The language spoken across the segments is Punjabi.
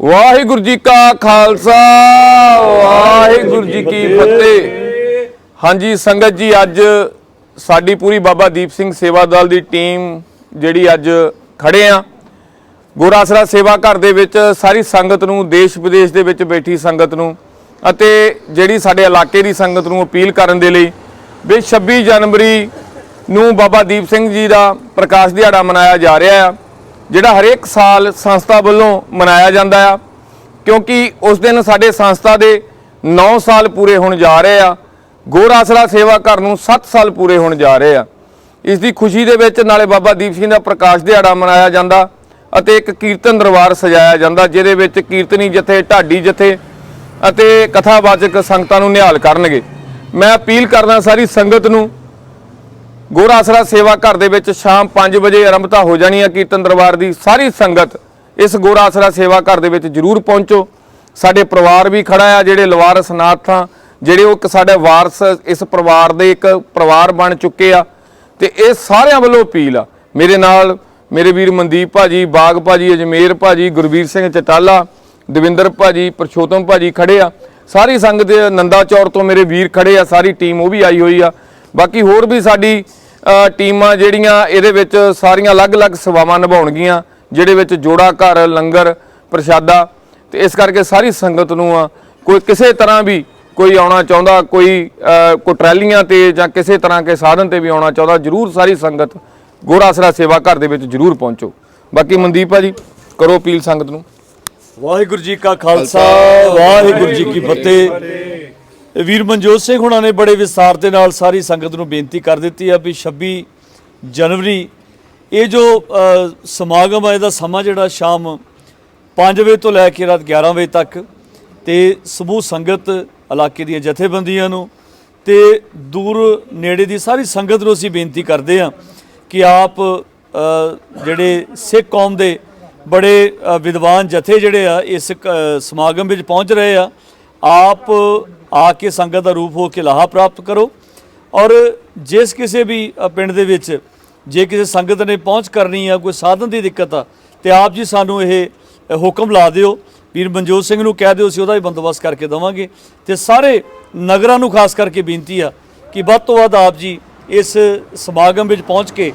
ਵਾਹਿਗੁਰੂ ਜੀ ਕਾ ਖਾਲਸਾ, ਵਾਹਿਗੁਰੂ ਜੀ ਕੀ ਫਤਿਹ। ਹਾਂਜੀ, ਸੰਗਤ ਜੀ, ਅੱਜ ਸਾਡੀ ਪੂਰੀ ਬਾਬਾ ਦੀਪ ਸਿੰਘ ਸੇਵਾ ਦਲ ਦੀ ਟੀਮ ਜਿਹੜੀ ਅੱਜ ਖੜੇ ਆ। ਗੋਰਾਸਰਾ ਸੇਵਾ ਘਰ ਦੇ ਵਿੱਚ ਸਾਰੀ ਸੰਗਤ ਨੂੰ, ਦੇਸ਼ ਵਿਦੇਸ਼ ਦੇ ਵਿੱਚ ਬੈਠੀ ਸੰਗਤ ਨੂੰ ਅਤੇ ਜਿਹੜੀ ਸਾਡੇ ਇਲਾਕੇ ਦੀ ਸੰਗਤ ਨੂੰ ਅਪੀਲ ਕਰਨ ਦੇ ਲਈ ਵੀ 26 ਜਨਵਰੀ ਨੂੰ ਬਾਬਾ ਦੀਪ ਸਿੰਘ ਜੀ ਦਾ ਪ੍ਰਕਾਸ਼ ਦਿਹਾੜਾ ਮਨਾਇਆ ਜਾ ਰਿਹਾ ਆ। ਜਿਹੜਾ ਹਰੇਕ ਸਾਲ ਸੰਸਥਾ ਵੱਲੋਂ ਮਨਾਇਆ ਜਾਂਦਾ ਆ, ਕਿਉਂਕਿ ਉਸ ਦਿਨ ਸਾਡੇ ਸੰਸਥਾ ਦੇ 9 ਸਾਲ ਪੂਰੇ ਹੋਣ ਜਾ ਰਹੇ ਆ, ਗੋਰ ਆਸਰਾ ਸੇਵਾ ਘਰ ਨੂੰ 7 ਸਾਲ ਪੂਰੇ ਹੋਣ ਜਾ ਰਹੇ ਆ। ਇਸ ਦੀ ਖੁਸ਼ੀ ਦੇ ਵਿੱਚ ਨਾਲੇ ਬਾਬਾ ਦੀਪ ਸਿੰਘ ਦਾ ਪ੍ਰਕਾਸ਼ ਦਿਹਾੜਾ ਮਨਾਇਆ ਜਾਂਦਾ ਅਤੇ ਇੱਕ ਕੀਰਤਨ ਦਰਬਾਰ ਸਜਾਇਆ ਜਾਂਦਾ, ਜਿਹਦੇ ਵਿੱਚ ਕੀਰਤਨੀ ਜਥੇ, ਢਾਡੀ ਜਥੇ ਅਤੇ ਕਥਾਵਾਚਕ ਸੰਗਤਾਂ ਨੂੰ ਨਿਹਾਲ ਕਰਨਗੇ। ਮੈਂ ਅਪੀਲ ਕਰਦਾ ਸਾਰੀ ਸੰਗਤ ਨੂੰ ਗੋਰਾਸਰਾ ਸੇਵਾ ਘਰ ਦੇ ਵਿੱਚ ਸ਼ਾਮ 5 ਵਜੇ ਆਰੰਭਤਾ ਹੋ ਜਾਣੀ ਹੈ ਕੀਰਤਨ ਦਰਬਾਰ ਦੀ ਸਾਰੀ ਸੰਗਤ ਇਸ ਗੋਰਾਸਰਾ ਸੇਵਾ ਘਰ ਦੇ ਵਿੱਚ ਜਰੂਰ ਪਹੁੰਚੋ। ਸਾਡੇ ਪਰਿਵਾਰ ਵੀ ਖੜਾ ਆ, ਜਿਹੜੇ ਲਵਾਰਸ ਨਾਥ ਆ, ਜਿਹੜੇ ਉਹ ਇੱਕ ਸਾਡੇ ਵਾਰਸ ਇਸ ਪਰਿਵਾਰ ਦੇ ਇੱਕ ਪਰਿਵਾਰ ਬਣ ਚੁੱਕੇ ਆ। ਤੇ ਇਹ ਸਾਰਿਆਂ ਵੱਲੋਂ ਅਪੀਲ ਆ। ਮੇਰੇ ਨਾਲ ਮੇਰੇ ਵੀਰ ਮਨਦੀਪ ਭਾਜੀ, ਬਾਗ ਭਾਜੀ, ਅਜਮੇਰ ਭਾਜੀ, ਗੁਰਵੀਰ ਸਿੰਘ ਚਟਾਲਾ, ਦਵਿੰਦਰ ਭਾਜੀ, ਪਰਸ਼ੋਤਮ ਭਾਜੀ ਖੜੇ ਆ। ਸਾਰੀ ਸੰਗਤ ਦੇ ਨੰਦਾ ਚੌਰ ਤੋਂ ਮੇਰੇ ਵੀਰ ਖੜੇ ਆ। ਸਾਰੀ ਟੀਮ ਉਹ ਵੀ ਆਈ ਹੋਈ ਆ। ਬਾਕੀ ਹੋਰ ਵੀ ਸਾਡੀ ਟੀਮਾਂ ਜਿਹੜੀਆਂ ਇਹਦੇ ਵਿੱਚ ਸਾਰੀਆਂ ਅਲੱਗ-ਅਲੱਗ ਸੇਵਾਵਾਂ ਨਿਭਾਉਣਗੀਆਂ ਜਿਹੜੇ ਵਿੱਚ ਜੋੜਾ ਘਰ ਲੰਗਰ ਪ੍ਰਸ਼ਾਦਾ ਤੇ ਇਸ ਕਰਕੇ ਸਾਰੀ ਸੰਗਤ ਨੂੰ ਆ ਕੋਈ ਕਿਸੇ ਤਰ੍ਹਾਂ ਵੀ ਕੋਈ ਆਉਣਾ ਚਾਹੁੰਦਾ ਕੋਈ ਅ, ਕੋਈ ਟਰੈਲੀਆਂ ਤੇ ਜਾਂ ਕਿਸੇ ਤਰ੍ਹਾਂ ਕੇ ਸਾਧਨ ਤੇ ਵੀ ਆਉਣਾ ਚਾਹੁੰਦਾ ਜਰੂਰ ਸਾਰੀ ਸੰਗਤ ਗੋਰਾਸਰਾ ਸੇਵਾ ਘਰ ਦੇ ਵਿੱਚ ਜਰੂਰ ਪਹੁੰਚੋ। ਬਾਕੀ ਮਨਦੀਪ ਭਾਜੀ ਕਰੋ ਅਪੀਲ ਸੰਗਤ ਨੂੰ। ਵਾਹਿਗੁਰੂ ਜੀ ਕਾ ਖਾਲਸਾ। ਵਾਹਿਗੁਰੂ ਜੀ ਕੀ ਫਤਿਹ। ਵੀਰ ਮਨਜੋਤ ਸਿੰਘ ਹੁਣਾਂ ਨੇ ਬੜੇ ਵਿਸਥਾਰ ਦੇ ਨਾਲ ਸਾਰੀ ਸੰਗਤ ਨੂੰ ਬੇਨਤੀ ਕਰ ਦਿੱਤੀ ਆ ਵੀ 26 ਜਨਵਰੀ, ਇਹ ਜੋ ਸਮਾਗਮ ਹੈ ਇਹਦਾ ਸਮਾਂ ਜਿਹੜਾ ਸ਼ਾਮ 5 ਵਜੇ ਤੋਂ ਲੈ ਕੇ ਰਾਤ 11 ਵਜੇ ਤੱਕ ਤੇ ਸਮੂਹ ਸੰਗਤ ਇਲਾਕੇ ਦੀਆਂ ਜਥੇਬੰਦੀਆਂ ਨੂੰ ਤੇ ਦੂਰ ਨੇੜੇ ਦੀ ਸਾਰੀ ਸੰਗਤ ਨੂੰ ਅਸੀਂ ਬੇਨਤੀ ਕਰਦੇ ਹਾਂ ਕਿ ਆਪ ਜਿਹੜੇ ਸਿੱਖ ਕੌਮ ਦੇ ਬੜੇ ਵਿਦਵਾਨ ਜਥੇ ਜਿਹੜੇ ਆ, ਇਸ ਕ- ਸਮਾਗਮ ਵਿੱਚ ਪਹੁੰਚ ਰਹੇ ਆ, ਆਪ ਆ ਕੇ ਸੰਗਤ ਦਾ ਰੂਪ ਹੋ ਕੇ ਲਾਹਾ ਪ੍ਰਾਪਤ ਕਰੋ। ਔਰ ਜਿਸ ਕਿਸੇ ਵੀ ਪਿੰਡ ਦੇ ਵਿੱਚ ਜੇ ਕਿਸੇ ਸੰਗਤ ਨੇ ਪਹੁੰਚ ਕਰਨੀ ਆ, ਕੋਈ ਸਾਧਨ ਦੀ ਦਿੱਕਤ ਆ, ਤੇ ਆਪ ਜੀ ਸਾਨੂੰ ਇਹ ਹੁਕਮ ਲਾ ਦਿਓ। ਵੀਰ ਮਨਜੋਤ ਸਿੰਘ ਨੂੰ ਕਹਿ ਦਿਓ, ਅਸੀਂ ਉਹਦਾ ਵੀ ਬੰਦੋਬਸਤ ਕਰਕੇ ਦੇਵਾਂਗੇ। ਤੇ ਸਾਰੇ ਨਗਰਾਂ ਨੂੰ ਖਾਸ ਕਰਕੇ ਬੇਨਤੀ ਆ ਕਿ ਵੱਧ ਤੋਂ ਵੱਧ ਆਪ ਜੀ ਇਸ ਸਮਾਗਮ ਵਿੱਚ ਪਹੁੰਚ ਕੇ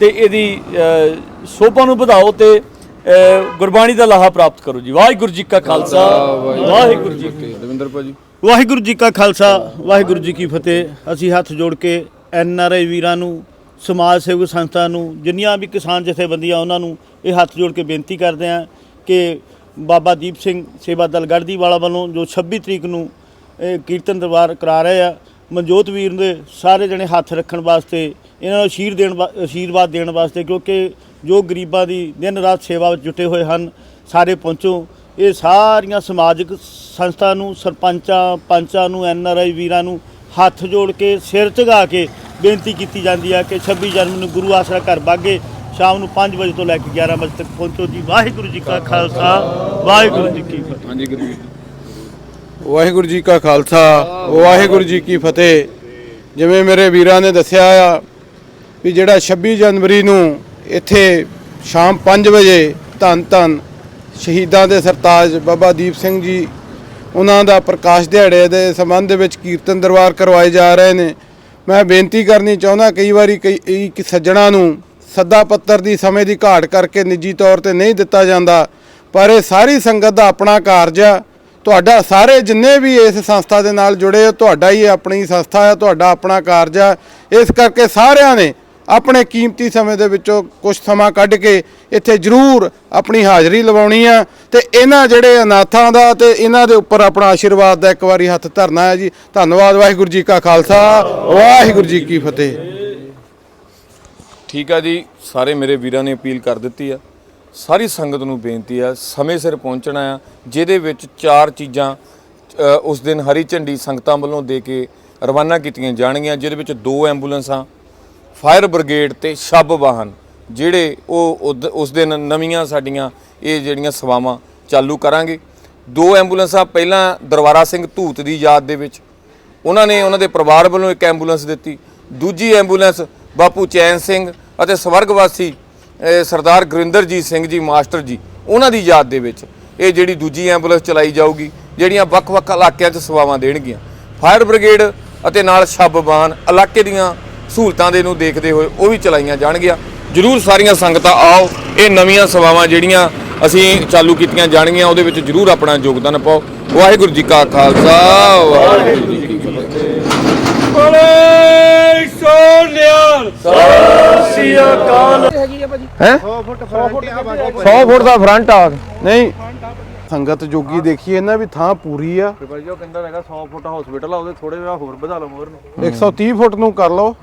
ਤੇ ਇਹਦੀ ਸ਼ੋਭਾ ਨੂੰ ਵਧਾਓ ਤੇ ਗੁਰਬਾਣੀ ਦਾ ਲਾਹਾ ਪ੍ਰਾਪਤ ਕਰੋ ਜੀ। ਵਾਹਿਗੁਰੂ ਜੀ ਕਾ ਖਾਲਸਾ। ਵਾਹਿਗੁਰੂ ਜੀ ਕੀ ਦਵਿੰਦਰ ਭਾਜੀ ਵਾਹਿਗੁਰੂ ਜੀ ਕਾ ਖਾਲਸਾ ਵਾਹਿਗੁਰੂ ਜੀ ਕੀ ਫਤਿਹ। ਅਸੀਂ ਹੱਥ ਜੋੜ ਕੇ ਐਨ ਆਰ ਆਈ ਵੀਰਾਂ ਨੂੰ ਸਮਾਜ ਸੇਵਕ ਸੰਸਥਾ ਨੂੰ ਜਿੰਨੀਆਂ ਵੀ ਕਿਸਾਨ ਜਥੇਬੰਦੀਆਂ ਉਹਨਾਂ ਨੂੰ ਇਹ ਹੱਥ ਜੋੜ ਕੇ ਬੇਨਤੀ ਕਰਦੇ ਹਾਂ ਕਿ ਬਾਬਾ ਦੀਪ ਸਿੰਘ ਸੇਵਾ ਦਲ ਗੜਦੀ ਵਾਲਾ ਵੱਲੋਂ ਜੋ 26 ਤਰੀਕ ਨੂੰ ਇਹ ਕੀਰਤਨ ਦਰਬਾਰ ਕਰਾ ਰਹੇ ਆ ਮਨਜੋਤ ਵੀਰ ਦੇ ਸਾਰੇ ਜਣੇ ਹੱਥ ਰੱਖਣ ਵਾਸਤੇ ਇਹਨਾਂ ਨੂੰ ਅਸ਼ੀਰ ਦੇਣ ਅਸ਼ੀਰਵਾਦ ਦੇਣ ਵਾਸਤੇ ਕਿਉਂਕਿ ਜੋ ਗਰੀਬਾਂ ਦੀ ਦਿਨ ਰਾਤ ਸੇਵਾ ਵਿੱਚ ਜੁਟੇ ਹੋਏ ਹਨ, ਸਾਰੇ ਪਹੁੰਚੋ। ਇਹ ਸਾਰੀਆਂ ਸਮਾਜਿਕ ਸੰਸਥਾ ਨੂੰ, ਸਰਪੰਚਾਂ, ਪੰਚਾਂ ਨੂੰ, ਐਨ ਆਰ ਆਈ ਵੀਰਾਂ ਨੂੰ ਹੱਥ ਜੋੜ ਕੇ, ਸਿਰ ਝੁਕਾ ਕੇ ਬੇਨਤੀ ਕੀਤੀ ਜਾਂਦੀ ਹੈ ਕਿ 26 ਜਨਵਰੀ ਨੂੰ ਗੁਰੂ ਆਸਰਾ ਘਰ ਬਾਗੇ ਸ਼ਾਮ ਨੂੰ 5 ਵਜੇ ਤੋਂ ਲੈ ਕੇ 11 ਵਜੇ ਤੱਕ ਪਹੁੰਚੋ ਜੀ। ਵਾਹਿਗੁਰੂ ਜੀ ਕਾ ਖਾਲਸਾ, ਵਾਹਿਗੁਰੂ ਜੀ ਕੀ ਫਤਿਹ। ਹਾਂਜੀ ਗੁਰਵੀਰ ਜੀ। ਵਾਹਿਗੁਰੂ ਜੀ ਕਾ ਖਾਲਸਾ, ਵਾਹਿਗੁਰੂ ਜੀ ਕੀ ਫਤਿਹ। ਜਿਵੇਂ ਮੇਰੇ ਵੀਰਾਂ ਨੇ ਦੱਸਿਆ ਆ ਵੀ ਜਿਹੜਾ 26 ਜਨਵਰੀ ਨੂੰ ਇੱਥੇ ਸ਼ਾਮ 5 ਵਜੇ ਧੰਨ ਧੰਨ ਸ਼ਹੀਦਾਂ ਦੇ ਸਰਤਾਜ ਬਾਬਾ ਦੀਪ ਸਿੰਘ ਜੀ, ਉਹਨਾਂ ਦਾ ਪ੍ਰਕਾਸ਼ ਦਿਹਾੜੇ ਦੇ ਸੰਬੰਧ ਵਿੱਚ ਕੀਰਤਨ ਦਰਬਾਰ ਕਰਵਾਏ ਜਾ ਰਹੇ ਨੇ। ਮੈਂ ਬੇਨਤੀ ਕਰਨੀ ਚਾਹੁੰਦਾ, ਕਈ ਵਾਰੀ ਕਈ ਕਿ ਸੱਜਣਾ ਨੂੰ ਸੱਦਾ ਪੱਤਰ ਦੀ ਸਮੇਂ ਦੀ ਘਾਟ ਕਰਕੇ ਨਿੱਜੀ ਤੌਰ ਤੇ ਨਹੀਂ ਦਿੱਤਾ ਜਾਂਦਾ, ਪਰ ਇਹ ਸਾਰੀ ਸੰਗਤ ਦਾ ਆਪਣਾ ਕਾਰਜ ਆ। ਤੁਹਾਡਾ ਸਾਰੇ ਜਿੰਨੇ ਵੀ ਇਸ ਸੰਸਥਾ ਦੇ ਨਾਲ ਜੁੜੇ ਹੋ, ਤੁਹਾਡਾ ਹੀ ਆਪਣੀ ਸੰਸਥਾ ਹੈ ਤੁਹਾਡਾ ਆਪਣਾ ਕਾਰਜ ਆ। ਇਸ ਕਰਕੇ ਸਾਰਿਆਂ ਨੇ ਆਪਣੇ ਕੀਮਤੀ ਸਮੇਂ ਦੇ ਵਿੱਚੋਂ ਕੁਝ ਸਮਾਂ ਕੱਢ ਕੇ ਇੱਥੇ ਜ਼ਰੂਰ ਆਪਣੀ ਹਾਜ਼ਰੀ ਲਵਾਉਣੀ ਆ ਤੇ ਇਹਨਾਂ ਜਿਹੜੇ ਅਨਾਥਾਂ ਦਾ ਤੇ ਇਹਨਾਂ ਦੇ ਉੱਪਰ ਆਪਣਾ ਆਸ਼ੀਰਵਾਦ ਦਾ ਇੱਕ ਵਾਰੀ ਹੱਥ ਧਰਨਾ ਹੈ ਜੀ। ਧੰਨਵਾਦ, ਵਾਹਿਗੁਰੂ ਜੀ ਕਾ ਖਾਲਸਾ, ਵਾਹਿਗੁਰੂ ਜੀ ਕੀ ਫਤਿਹ। ਠੀਕ ਆ ਜੀ, ਸਾਰੇ ਮੇਰੇ ਵੀਰਾਂ ਨੇ ਅਪੀਲ ਕਰ ਦਿੱਤੀ ਆ। ਸਾਰੀ ਸੰਗਤ ਨੂੰ ਬੇਨਤੀ ਆ, ਸਮੇਂ ਸਿਰ ਪਹੁੰਚਣਾ ਆ, ਜਿਹਦੇ ਵਿੱਚ ਚਾਰ ਚੀਜ਼ਾਂ ਉਸ ਦਿਨ ਹਰੀ ਝੰਡੀ ਸੰਗਤਾਂ ਵੱਲੋਂ ਦੇ ਕੇ ਰਵਾਨਾ ਕੀਤੀਆਂ ਜਾਣਗੀਆਂ, ਜਿਹਦੇ ਵਿੱਚ ਦੋ ਐਂਬੂਲੈਂਸਾਂ ਫਾਇਰ ਬ੍ਰਿਗੇਡ ਤੇ ਸ਼ਬ ਵਾਹਨ ਜਿਹੜੇ ਉਹ ਉਦ- ਉਸ ਦਿਨ ਨਵੀਆਂ ਸਾਡੀਆਂ ਇਹ ਜਿਹੜੀਆਂ ਸੇਵਾਵਾਂ ਚਾਲੂ ਕਰਾਂਗੇ। ਦੋ ਐਂਬੂਲੈਂਸਾਂ ਪਹਿਲਾਂ ਦਰਬਾਰਾ ਸਿੰਘ ਧੂਤ ਦੀ ਯਾਦ ਦੇ ਵਿੱਚ ਉਹਨਾਂ ਨੇ ਉਹਨਾਂ ਦੇ ਪਰਿਵਾਰ ਵੱਲੋਂ ਇੱਕ ਐਂਬੂਲੈਂਸ ਦਿੱਤੀ। ਦੂਜੀ ਐਂਬੂਲੈਂਸ ਬਾਪੂ ਚੈਨ ਸਿੰਘ ਅਤੇ ਸਵਰਗਵਾਸੀ ਅਹ, ਸਰਦਾਰ ਗੁਰਿੰਦਰਜੀਤ ਸਿੰਘ ਜੀ ਮਾਸਟਰ ਜੀ ਉਹਨਾਂ ਦੀ ਯਾਦ ਦੇ ਵਿੱਚ ਇਹ ਜਿਹੜੀ ਦੂਜੀ ਐਂਬੂਲੈਂਸ ਚਲਾਈ ਜਾਊਗੀ ਜਿਹੜੀਆਂ ਵੱਖ-ਵੱਖ ਇਲਾਕਿਆਂ 'ਚ ਸੇਵਾਵਾਂ ਦੇਣਗੀਆਂ। ਫਾਇਰ ਬ੍ਰਿਗੇਡ ਅਤੇ ਨਾਲ ਸ਼ਬਬਾਨ ਇਲਾਕੇ ਦੀਆਂ ਸਹੂਲਤਾਂ ਦੇ ਨੂੰ ਦੇਖਦੇ ਹੋਏ ਉਹ ਵੀ ਚਲਾਈਆਂ ਜਾਣਗੀਆਂ। ਜਰੂਰ ਸਾਰੀਆਂ ਸੰਗਤਾਂ ਆਓ ਇਹ ਨਵੀਆਂ ਸੇਵਾਵਾਂ ਜਿਹੜੀਆਂ ਅਸੀਂ ਚਾਲੂ ਕੀਤੀਆਂ ਜਾਣਗੀਆਂ ਉਹਦੇ ਵਿੱਚ ਜਰੂਰ ਆਪਣਾ ਯੋਗਦਾਨ ਪਾਓ। ਵਾਹਿਗੁਰੂ ਜੀ ਕਾ ਖਾਲਸਾ ਵਾਹਿਗੁਰੂ ਜੀ ਕੀ ਫਤਿਹ। ਹੈ? 100 ਫੁੱਟ ਦਾ ਫਰੰਟ ਆ। ਨਹੀਂ। ਸੰਗਤ ਜੋਗੀ ਦੇਖੀਏ ਨਾ ਵੀ ਥਾਂ ਪੂਰੀ ਆ। ਭਾਜੀ ਉਹ ਕਹਿੰਦਾ ਹੈਗਾ 100 ਫੁੱਟ ਹਸਪੀਟਲ ਆ ਉਹਦੇ ਥੋੜੇ ਜਿਹਾ ਹੋਰ ਵਧਾ ਲਓ ਮੋਰ ਨੂੰ। 130 ਫੁੱਟ ਨੂੰ ਕਰ ਲਓ।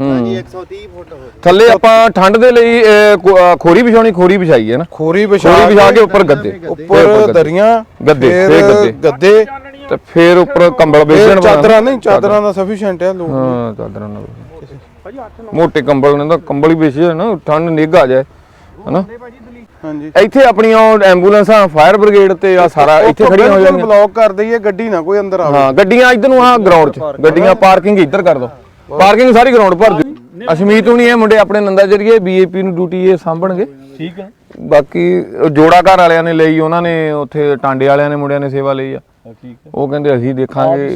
ਥੱਲੇ ਆਪਾਂ ਠੰਡ ਦੇ ਲਈ ਅਹ, ਕੋ- ਅਹ, ਖੋਰੀ ਵਿਛਾਉਣੀ ਖੋਰੀ ਵਿਛਾਈ ਹੈ ਨਾ। ਖੋਰੀ ਵਿਛਾ ਖੋਰੀ ਵਿਛਾ ਕੇ ਉੱਪਰ ਗੱਦੇ। ਉੱਪਰ ਦਰੀਆਂ ਗੱਦੇ, ਫਿਰ ਫਿਰ ਗੱਦੇ। ਗੱਦੇ। ਤੇ ਫਿਰ ਉੱਪਰ ਕੰਬਲ ਫਿਰ ਵੇਚਣ ਚਾਦਰਾਂ ਨਹੀਂ ਚਾਦਰਾਂ। ਦਾ ਸਫੀਸ਼ੀਐਂਟ ਹੈ ਲੋਕ। ਹਾਂ ਚਾਦਰਾਂ ਨਾਲ ਮੋਟੇ ਕੰਬਲ ਨੇ ਤਾਂ ਕੰਬਲ ਹੀ ਵੇਚੇ ਨਾ ਠੰਡ ਨਿੱਘ ਆ ਜਾਏ ਹਨਾ? ਹਾਂਜੀ। ਇੱਥੇ ਆਪਣੀਆਂ ਐਂਬੂਲੈਂਸਾਂ ਫਾਇਰ ਬ੍ਰਿਗੇਡ ਤੇ ਆ ਸਾਰਾ ਇੱਥੇ ਖੜੀਆਂ ਹੋ ਜਾਂਦੀਆਂ ਬਲੌਕ ਕਰ ਦਈਏ ਗੱਡੀ ਨਾ ਕੋਈ ਅੰਦਰ ਆਵੇ। ਹਾਂ ਗੱਡੀਆਂ ਇੱਧਰ ਨੂੰ ਆ ਗਰਾਊਂਡ 'ਚ। ਗੱਡੀਆਂ ਪਾਰਕਿੰਗ ਇੱਧਰ ਕਰ ਦੋ। ਪਾਰਕਿੰਗ ਸਾਰੀ ਗਰਾਊਂਡ ਭਰ ਜੂ ਅਸ਼ਮੀਤ ਹੁਣੀ ਇਹ ਮੁੰਡੇ ਆਪਣੇ ਨੰਦਾ ਜਰੀਏ ਬੀਏਪੀ ਨੂੰ ਡਿਊਟੀ ਇਹ ਸਾਂਭਣਗੇ। ਠੀਕ ਹੈ। ਬਾਕੀ ਜੋੜਾ ਘਰ ਵਾਲਿਆਂ ਨੇ ਲਈ ਉਹਨਾਂ ਨੇ ਉੱਥੇ ਟਾਂਡੇ ਵਾਲਿਆਂ ਨੇ ਮੁੰਡਿਆਂ ਨੇ ਸੇਵਾ ਲਈ ਆ। ਠੀਕ ਹੈ। ਉਹ ਕਹਿੰਦੇ ਅਸੀਂ ਦੇਖਾਂਗੇ।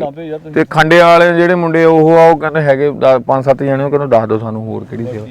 ਤੇ ਖੰਡੇ ਵਾਲੇ ਜਿਹੜੇ ਮੁੰਡੇ ਉਹ ਆ ਉਹ ਕਹਿੰਦੇ ਹੈਗੇ 5-7 ਜਣੇ ਉਹ ਕਹਿੰਦੇ ਦੱਸ ਦਿਓ ਸਾਨੂੰ ਹੋਰ ਕਿਹੜੀ ਸੇਵਾ।